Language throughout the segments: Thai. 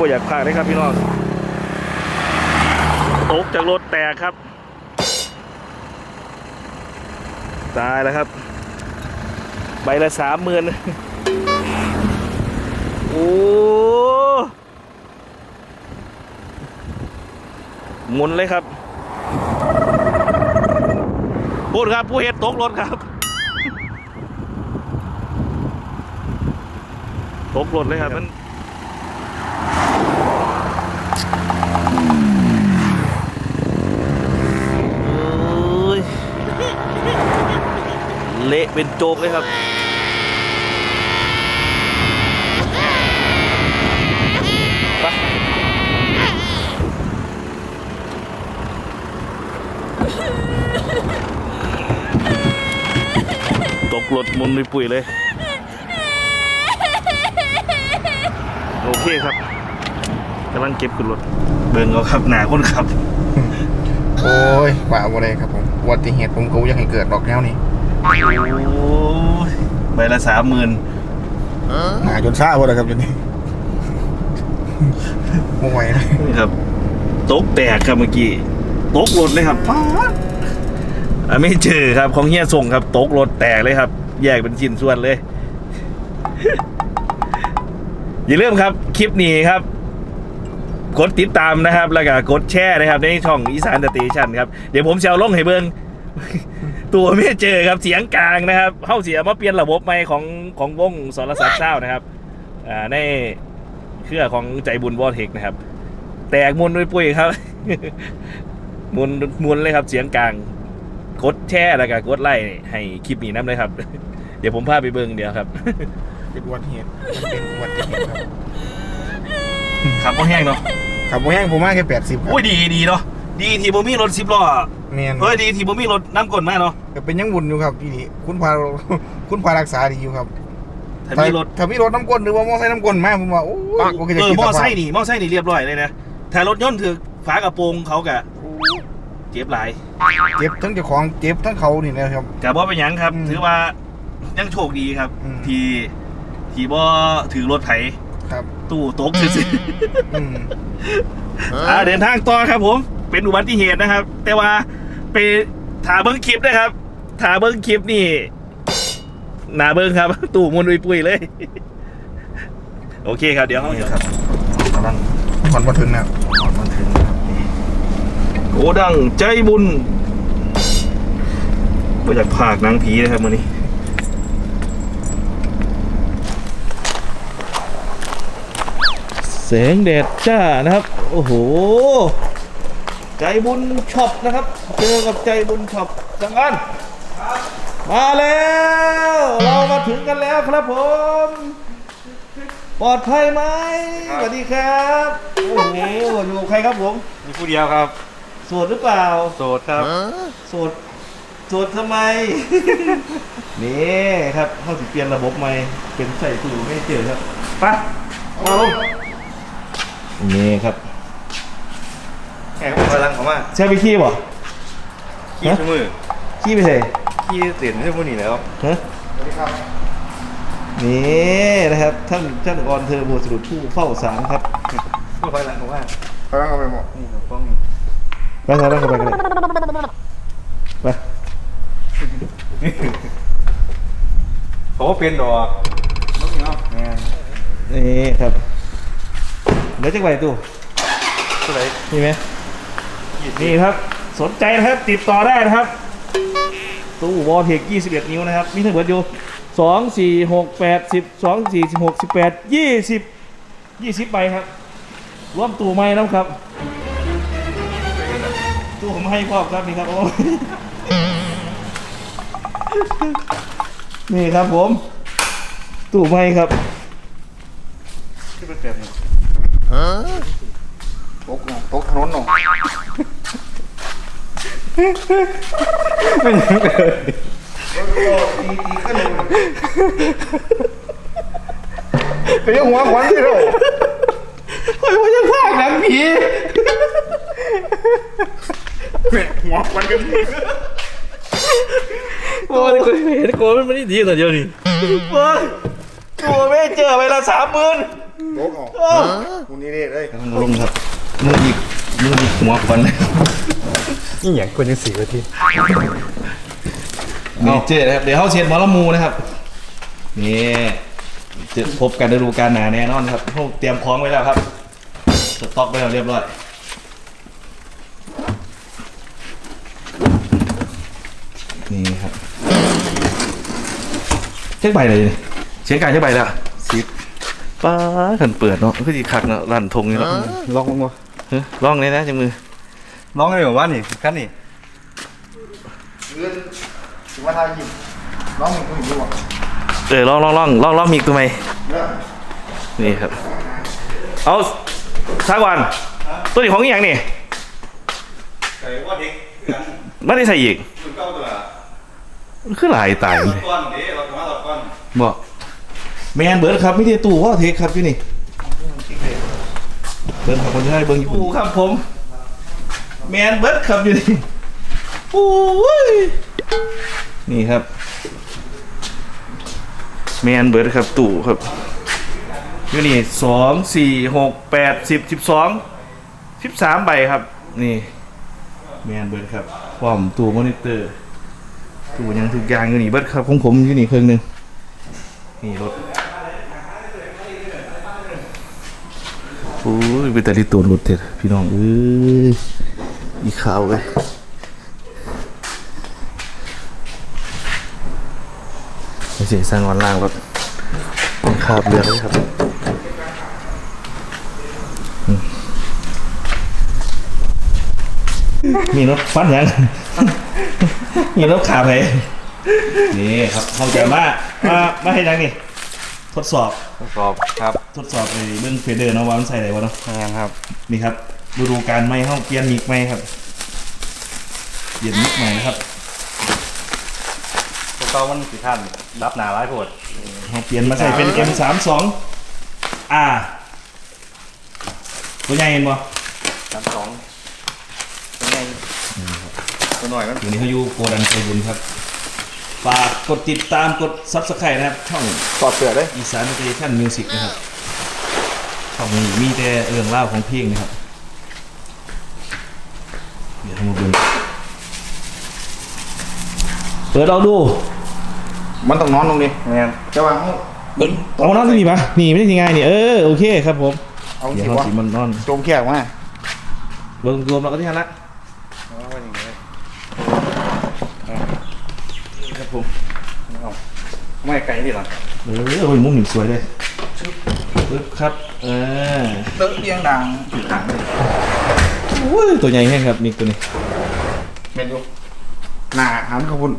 บ่อยากพากเลยครับพี่น้องตกจากรถแตกครับ ตายแล้วครับ ใบละสามหมื่นโอ้หมุนเลยครับพูดครับผู้เฮ็ดตกรถครับ ตกรถเลยครับมัน เป็นโจกเลยครับตกรถมุนปุยเลย โอเคครับกำลังเก็บขึ้นรถ เบิ่งเอาครับหนาคนขับ โอ้ยฝ่าบ่ได้ครับผมอุบัติเหตุผมก็ยากให้เกิดดอกแนวนี้โอ้ย ใบละสามหมื่นหาจนซ่าบ่ได้ครับจนนี้บ่ไหวเลยครับตกแตกครับเมื่อกี้ตกรถเลยครับป๊าดอะไม่เจอครับของเฮียส่งครับตกรถแตกเลยครับ แยกเป็นชิ้นส่วนเลย อย่าลืมครับ คลิปนี้ครับ กดติดตามนะครับ แล้วก็กดแชร์นะครับ ในช่องอีสานสเตชันครับ เดี๋ยวผมจะเอาลงให้เบิง ตัวไม่เจอครับเสียงกลางนะครับเข้าเสียมาเปลี่ยนระบบใหม่ของของวงสรศักดิ์เช้านะครับอ่าในเครือของใจบุญวอเทคนะครับ แตกมุนด้วยปุ้ยครับ มุนมุนเลยครับเสียงกลางกดแช่แล้วก็กดไล่ให้คลิปนี้น้ำเลยครับ เดี๋ยวผมพาไปเบิงเดียวครับเป็นอุบัติเหตุมันเป็นอุบัติเหตุครับขับก็แห้งเนาะขับบ่แห้งผมมาแค่80ครับโอ้ยดีดีเนาะดีที่บ่มีรถสิบล้อ แม่นเฮ้ยดีที่บ่มีรถน้ำกลมาเนาะก็เป็นยังวุ่นอยู่ครับพี่นี่คุณพาคุณพารักษาดีอยู่ครับถ้ามีรถถ้ามีรถน้ำก้นหรือว่ามอไซค์น้ำก้นมาผมว่าโอ้ยโอเคจะเออคิดมอสภาพไซค์นี่มอไซค์นี่เรียบร้อยเลยนะถ้ารถยนต์ถือฝากระโปรงเขากะเจ็บหลายเจ็บทั้งเจ้าของเจ็บทั้งเขานี่นะครับกะบ่เป็นหยังครับอืมถือว่ายังโชคดีครับอืมที่ที่บ่ถือรถไถครับ ตู้ตกซื่อๆอืมอ่าเดินทางต่อครับผม เป็นอุบัติเหตุนะครับ แต่ว่า ไปถ่าเบิ้งคลิปนะครับถ่าเบิ้งคลิปนี่หนาเบิ้งครับ ตู่มุนอุยปุยเลย โอเคครับ เดี๋ยวเขาจะครับกำลังผ่อนมาถึงนะถอนมันถึงครับนี่โกดังใจบุญมาจากภาคหนางผีนะครับมื่อนี้แสงแดดจ้านะครับ โอ้โห ใจบุญช็อปนะครับ เจอกับใจบุญช็อปจังกันมาแล้ว เรามาถึงกันแล้วครับผม ปลอดภัยไหมสวัสดีครับโอ้โหอยู่กับใครครับผมมีผู้เดียวครับ โสดหรือเปล่า โสดครับ โสดโสดทำไม นี่ครับเข้าสิเปลี่ยนระบบใหม่ เป็นใส่ตู้ไม่เจอครับไปมาลงนี่ครับ แข่งกำลังเขามาใช่ไปขี้บ่ขี้ชั่วมือขี้ไปเถอะขี้เสียนชั่วมือนี่แล้วฮะนี่นะครับท่านท่านออนเทอร์โบสรุปผู้เฝ้าสารครับผู้คอยหลังเขาว่าเขาต้องเอาไปหมดนี่ครับป้องไปทางนั้นเข้าไปกันเลยไปเขาว่าเป็นดอกต้องเนาะงานนี่ครับเดี๋ยวจะไปตู้เท่าไหร่นี่ไหม นี่ครับสนใจนะครับติดต่อได้นะครับ ตู้วอลเทค21 นิ้วนะครับ มีทั้งหมดอยู่2 4 6 8 10 2 4 16 18 20 20ใบครับรวมตู้ไม้นะครับ ตู้ผมให้ครอบครับนี่ครับโอ้ยนี่ครับผม ตู้ไม้ครับที่เป็นแบบนี้ตกนะตกถนนหนอ งก็ยังเลยเดี๋ยวหัวขวัญที่เราเฮ้ยว่าจะพากหนังผีหัวขวัญกันโอ้ยเคยเห็นโกมันไม่ได้ดีแต่เดียวนี่โอ้ยตัวไม่เจอไปละสามหมื่นโต๊ะออกมูนี่เด้เลย กำลังลงครับมือหยิกมือหยิกหัวควันเลย นี่อย่างคนยังสี่นาทีเมเจอร์นะครับ เดี๋ยวเขาเชียร์มอลมูนะครับ นี่จะพบกันฤดูกาลหนาแน่นอนครับพวกเตรียมพร้อมไว้แล้วครับ สต็อกไว้แล้วเรียบร้อยนี่ครับเช็คใบเลยนี่เช็คการเช็คใบแล้วสิป้าขันเปิดเนาะก็ดีคักเนาะรันทงนี่เนาะลองลองมาเฮ้ยลองเลยนะจังมือ ลองเลยเหรอวะนี่ขั้นนี่เงินถือว่าทายยิงน้องมึงกูอยู่อะเออลองลองลองลองลองมีอีกตัวไหมเรื่องนี่ครับ เอาสักวันตัวนี้ของอีหยังนี่ไก่ว่าเด็กกันไม่ได้ใส่อีกคุณเก้าตัวมันคือหลายตายเลยก้อนเด้เรามาเราก้อนบอกแมนเบิร์ดครับไม่ได้ตู้ว่าเทคครับที่นี่เบิร์ดครับคนที่ได้เบิร์ดญี่ปุ่นครับผม แมนเบิร์ดครับอยู่นี่โอ้ยนี่ครับ แมนเบิร์ดครับตู่ครับอยู่นี่สองสี่หกแปดสิบสิบสองสิบสามใบครับ นี่ แมนเบิร์ดครับพร้อมตู้มอนิเตอร์ตู้หยังทุกอย่างอยู่นี่เบิร์ดครับของผมอยู่นี่เครื่องหนึ่งนี่รถโอ้ยเป็นแต่ที่ตัวรถเถอะพี่น้องเอ้ย อีขาวเลยไม่เสียสร้างวันล่างรถเป็นคราบเรือเลยครับอืมมีรถฟันยังมีรถขาไปนี่ครับเข้าใจว่ามามาให้ยังนี่ทดสอบทดสอบครับ ทดสอบไอ้เบื้องเฟเดอร์เนาะว่ามันใส่อะไรวะเนาะงานครับนี่ครับ ฤดูการไม่เข้าเปลี่ยนมิกไม่ครับเปลี่ยนมิกใหม่ครับพวกเขามันสี่ท่านรับหนาร้ายโผดเขาเปลี่ยนมาใส่เป็น M32 R ตัวใหญ่เห็นบ่สามสองเป็นไงตัวหน่อยมันอยู่นี่เขาอยู่โกดันไซบุญครับฝากกดติดตามกด Subscribe นะครับ ช่องตอดเสือเลยอีสานสเตชันมิวสิกนะครับช่องนี้มีแต่เรื่องเล่าวของเพลงนะครับ เดี๋ยวเรามาดูเปิดเอาดูมันต้องนอนตรงนี้งานจะวางห้องเปิดเอานอนที่นี่ปะนี่ไม่ได้ยังไงนี่เออโอเคครับผมเอาเดี๋ยสิวเขาวะสีมันนอนโจมแขกมาเบิ่งรวมเราก็ที่ทันละเอาไว้อย่างเงี้ยครับผมเอาไม่ไก่นี่หรอเออโอ้ยมุ้งหนิสวยเลยปึ๊บครับเออ เติร์เตียงดังถังเลยโอ้ยตัวใหญ่แห้งครับนี่ตัวนี้เมนอยู่หนาหันขบุญ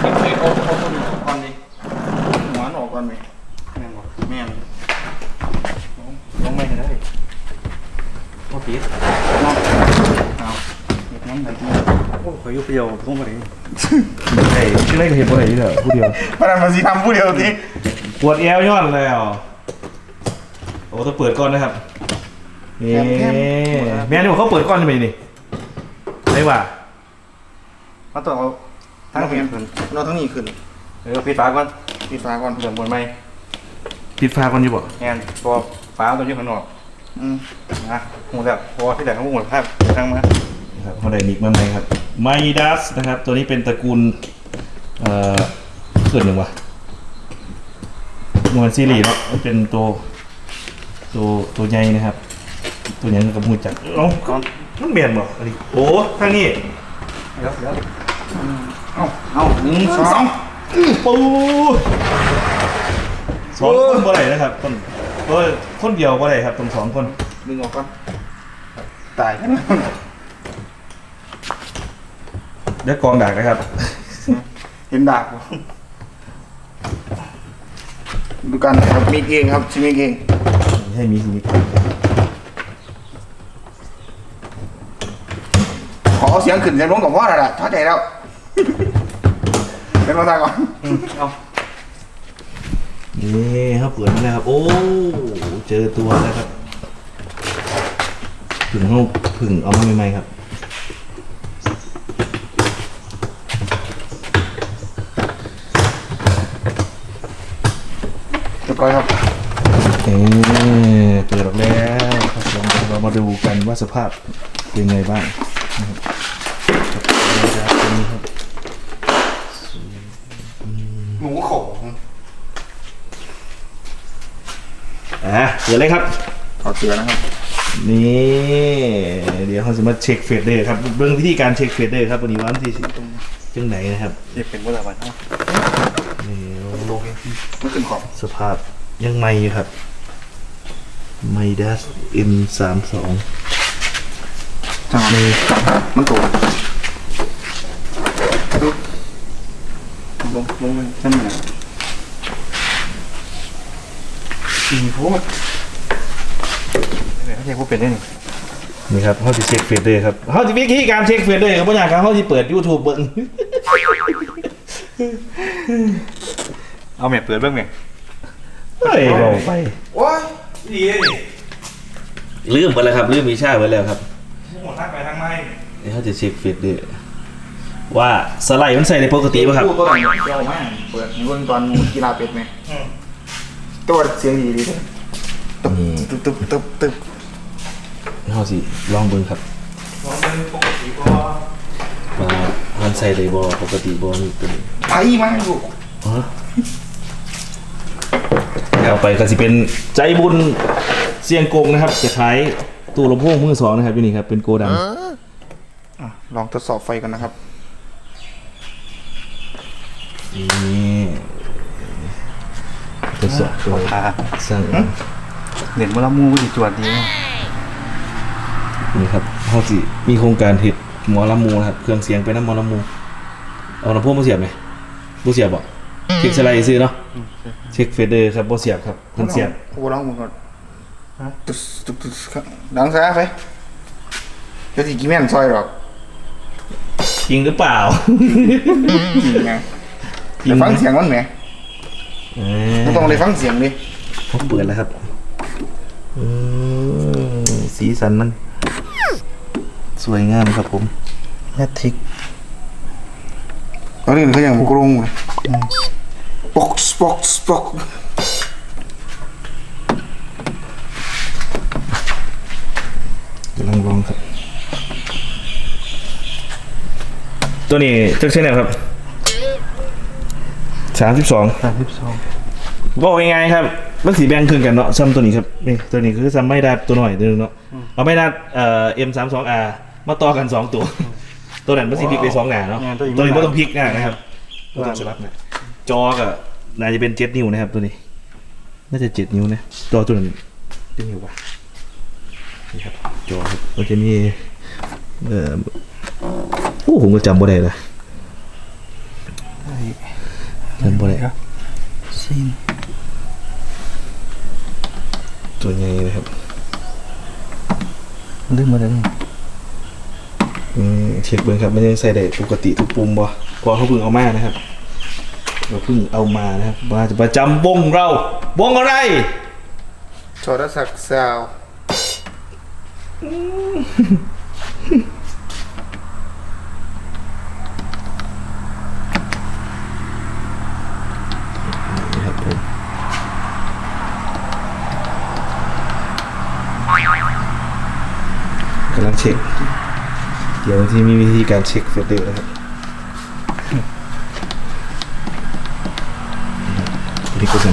เอ้ยโอ้โอ้โอ้ดูก่อนดิหัวหนออกก่อนไหมแม่นบ่แม่นต้องไม่ได้โอ้ปีดนอกเอาเก็บน้ำหน่อยทีโอ้ขอยุบเดียวต้องมาเลยไอ้ชื่ออะไรก็เห็นบ่ได้อยู่เด้อผู้เดียวพนันมาสีทำผู้เดียวสิปวดเอวย้อนเลยอะโอ้ ต้องเปิดก่อนนะครับนี่แม่นี่บอกเขาเปิดก่อนใช่ไหมนี่ไม่ว่ามาตัวเอาทั้งเพียงขึ้นเราทั้งนี้ขึ้นเออปิดฝาก่อนปิดฟ้าก่อนเดี๋ยวบนไม่ปิดฟ้าก่อนอยู่บ่งานพอฝาตัวอยู่ข้างนอกอืมนะหูแล้วพอที่ไหนเขาหมดภาพทั้งมานะครับเขาได้มิกมาใหม่ครับไมดัสนะครับ ตัวนี้เป็นตระกูลเอ่อเกิดหนึ่งวะมวนซีรีส์เนาะมันเป็นตัว ตัวตัวใหญ่นะครับ ตัวใหญ่กับมูจักเอ้าก่อนมันเบียนบ่อันนี้โอ้ทางนี้เดี๋ยวเดี๋ยวเอาเอาหนึ่งสองปูสองคนบ่ได้นะครับคนเออคนเดียวบ่ได้ครับต้องสองคนดึงออกก่อนตายกันเดี๋ยวกองดักนะครับ เห็นดาบบ่ดูกันนะครับมีเองครับชิมีเอง ให้มีสิมีขอเอาเสียงขึ้นเสียงลงกับพ่อแล้วล่ะท้อใจแล้วเป็นมาตาก่อนเอานี่ครับเปิดมาแล้วครับ โอ้ เจอตัวแล้วครับผึ่งเขาผึ่งเอามาใหม่ๆครับนเรียบร้อยครับ เออเปิดออกแล้วครับผมเรามาดูกันว่าสภาพเป็นไงบ้างนะครับตัวนี้ครับหมูขออะเปิดเลยครับขอเสือนะครับ นี่เดี๋ยวเขาจะมาเช็คเฟดเดอร์ครับเบื้องวิธีการเช็คเฟดเดอร์ครับวันนี้วันที่สิจังไหนนะครับเด็กเป็นว่าอะไรเนาะนี่โอเคมันขึ้นขอบสภาพ ยังไม่อยู่ครับไมดัส M สามสองจังเลยมันตัวดูลงลงไปนั่นน่ะอีโพดเนี่ยเขาเรียกว่าเป็นได้นี่นี่ครับเขาจะเช็คเฟดเดอร์ครับเขาจะวิธีการเช็คเฟดเดอร์ครับพ่ออยากครับเขาจะเปิด YouTube เบิ้งเอาแม่เปิดเบ้างแม่ เฮ้ยบอกไปว้ายดีเลยลืมไปแล้วครับลืมมีชาไปแล้วครับหมดทักไปทางไม้เดี๋ยวเขาจะเช็คเฟดเดอร์ว่าสไลด์มันใส่ในปกติป่ะครับพูดตัวไหนเจ้าแม่เปิดเรื่องตอนกีฬาเป็ดไหมตัวเสียงดีดีเลยตึ๊บตึ๊บตึ๊บตึ๊บตึ๊บเขาสิลองเบิ้งครับลองเป็นปกติก็ว่ามันใส่ได้บ่ปกติบ่นี่เป็นไปมาลูก ฮะเอาไปก็สิเป็นใจบุญเสียงกงนะครับจะขายตู้ลำโพงมือสองนะครับอยู่นี่ครับเป็นโกดังอะลองทดสอบไฟกันนะครับนี่ทดสอบตัวพาสั่งเด่นมะละมูก็ดีจวดดีเนาะนี่ครับเขาสิมีโครงการเห็ดหมอลำมูนะครับเครื่องเสียงเป็นน้ำหมอลำมู เอาลำโพงมาเสียบไหมบ่เสียบบ่ เช็คสไลด์ซื้อเนาะเช็คเฟเดอร์ครับบ่เสียบครับเพิ่นเสียบโอ้ร้องมึงก่อนตุ๊ดตุ๊ดตุ๊ดครับดังซะไปเดี๋ยวสิกี่แม่นซอยหรอกจริงหรือเปล่าจริงไงจริงแต่ไหมฟังเสียงมันไหมเอมันต้องเลยฟังเสียงดิผมเปิดแล้วครับอืมสีสันมัน สวยงามครับผมแมทริกตอนนี้เขายังกรงเลย ปอกสปอกสปอกกำลังลองครับตัวนี้จักเช่นไหนครับสามสิบสองสามสิบสองบอกยังไงครับมันสีแบ่งครึ่งกันเนาะซ้ำตัวนี้ครับนี่ตัวนี้คือซ้ำไม่ดัดตัวหน่อยตัวนึงเนาะเอาไม่ดัดเอ่อ M สามสอง R มาต่อกันสองตัว ตัวนั้นมันสีพลิกไปสองหนาเนาะตัวนี้ไม่ต้องพลิกหน้านะครับไม่ต้องสลับนะจอก็ น่าจะเป็นเจ็ดนิ้วนะครับตัวนี้ น่าจะเจ็ดนิ้วนะจอตัวนั้นเจ็ดนิ้วป่ะนี่ครับจอครับมันจะมีเอ่อโอ้ผมก็จำบ่ได้เลยจำบ่ได้ซีนตัวใหญ่เลยครับลืมมาแล้วนี่อืมเช็คเบิ้งครับมันยังใส่ได้ปกติทุกปุ่มบ่เพอเขาเพิ่งเอามานะครับ เราเพิ่งเอามานะครับมาจะประจำวงเราวงอะไรชอรศักดิ์สาวนี่ครับผมกำลังเช็ค เดี๋ยวที่มีวิธีการเช็คเฟลเดอร์นะครับ นี่ก็จะ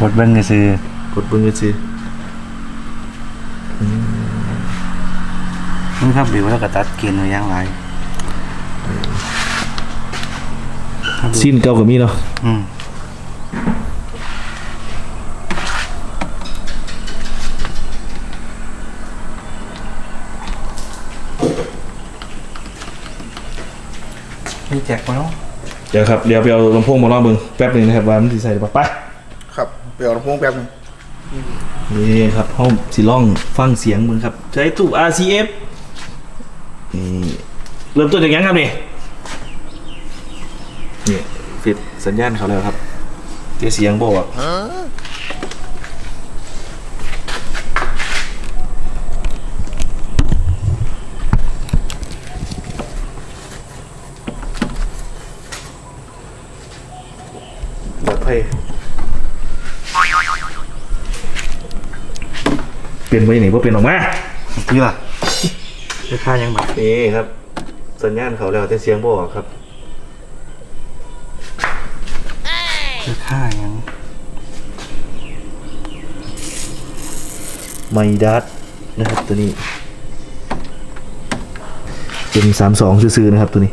บดเบิ้งก็คือกดเบิ้งก็ซื้อมึงครับบิวแล้วก็ตัดเกณฑ์ไว้อย่างไรสิ้นเก่ากับมีเนาะอืมมีแจกมาแล้ว เดี๋ยวครับเดี๋ยวไปเอาลำโพงมาลองเบิ้งแป๊บหนึงนะครับว่ามันสิใส่ได้ปะไปครับเปลี่ยนลำโพงแป๊บนึงนี่ครับห้องสิล่องฟังเสียงมึงครับใช้ตู้ RCF นี่เริ่มต้นจากยังครับนี่นี่ฟิตสัญญาณเขาแล้วครับเจเสียงบอกว่าปล เปลี่ยนไปไหนพวกเปลี่ยนออกมานี่ล่ะราคายังบักนี่ครับ สัญญาณเขาแล้วแต่เสียงบอครับราคายังไม่ดัดนะครับตัวนี้เป็นสามสองซื่อๆนะครับตัวนี้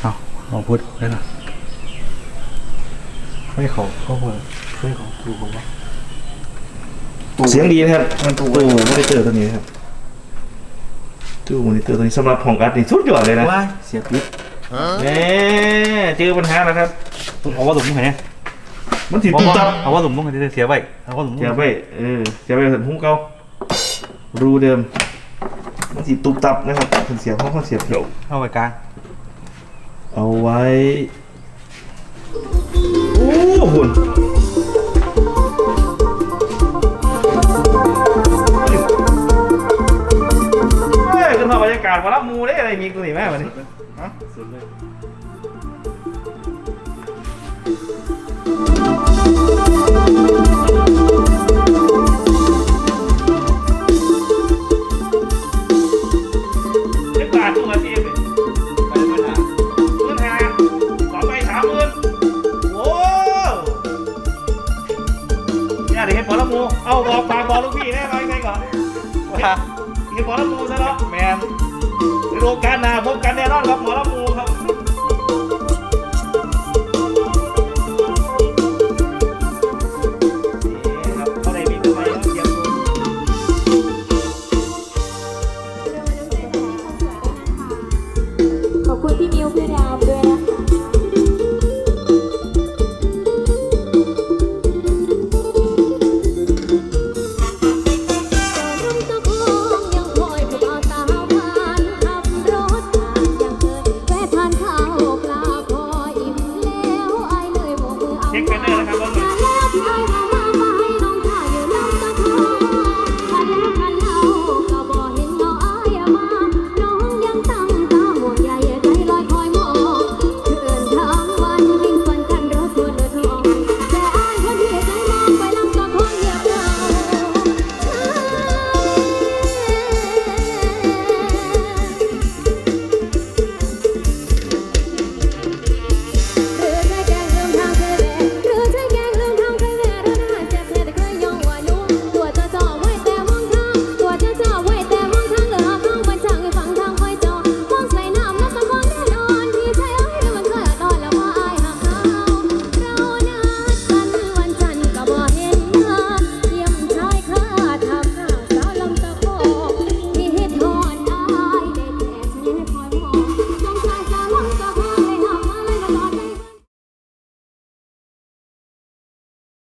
เอาลองพูดได้หรอ ไม่เขาเขาพูดไม่เขาดูผมว่าเสียงดีนะครับมันตู้ตู้มอนิเตอร์ตัวนี้นะครับตู้มอนิเตอร์ตัวนี้สำหรับของอัดนี่สุดยอดเลยนะว้ายเสียปิ๊บแหมเจอปัญหาแล้วครับเอาว่าหลุมมึงไงเนี่ยมันถือตุ้มตับเอาว่าหลุมมึงไงเสียไปเอาว่าหลุมมึงเสียไปเออเสียไปถึงหุ้งเก่ารูเดิม มันสีตุบตับนะครับเป็นเสียงห้องเสียบเดี่ยวเอาไปกลางเอาไว้ โอ้หุ่นเฮ้ยขึ้นมาบรรยากาศมารับมูได้อะไรมีตัวนี้แม่มาดิฮะสุดเลยเอกฝากบอกลูกพี่แน่ไปไงก่อนว่าเห็นบอลละมูซะแล้วแมนในโอกาสหน้าพบกันแน่นอนครับหมอละมูครับ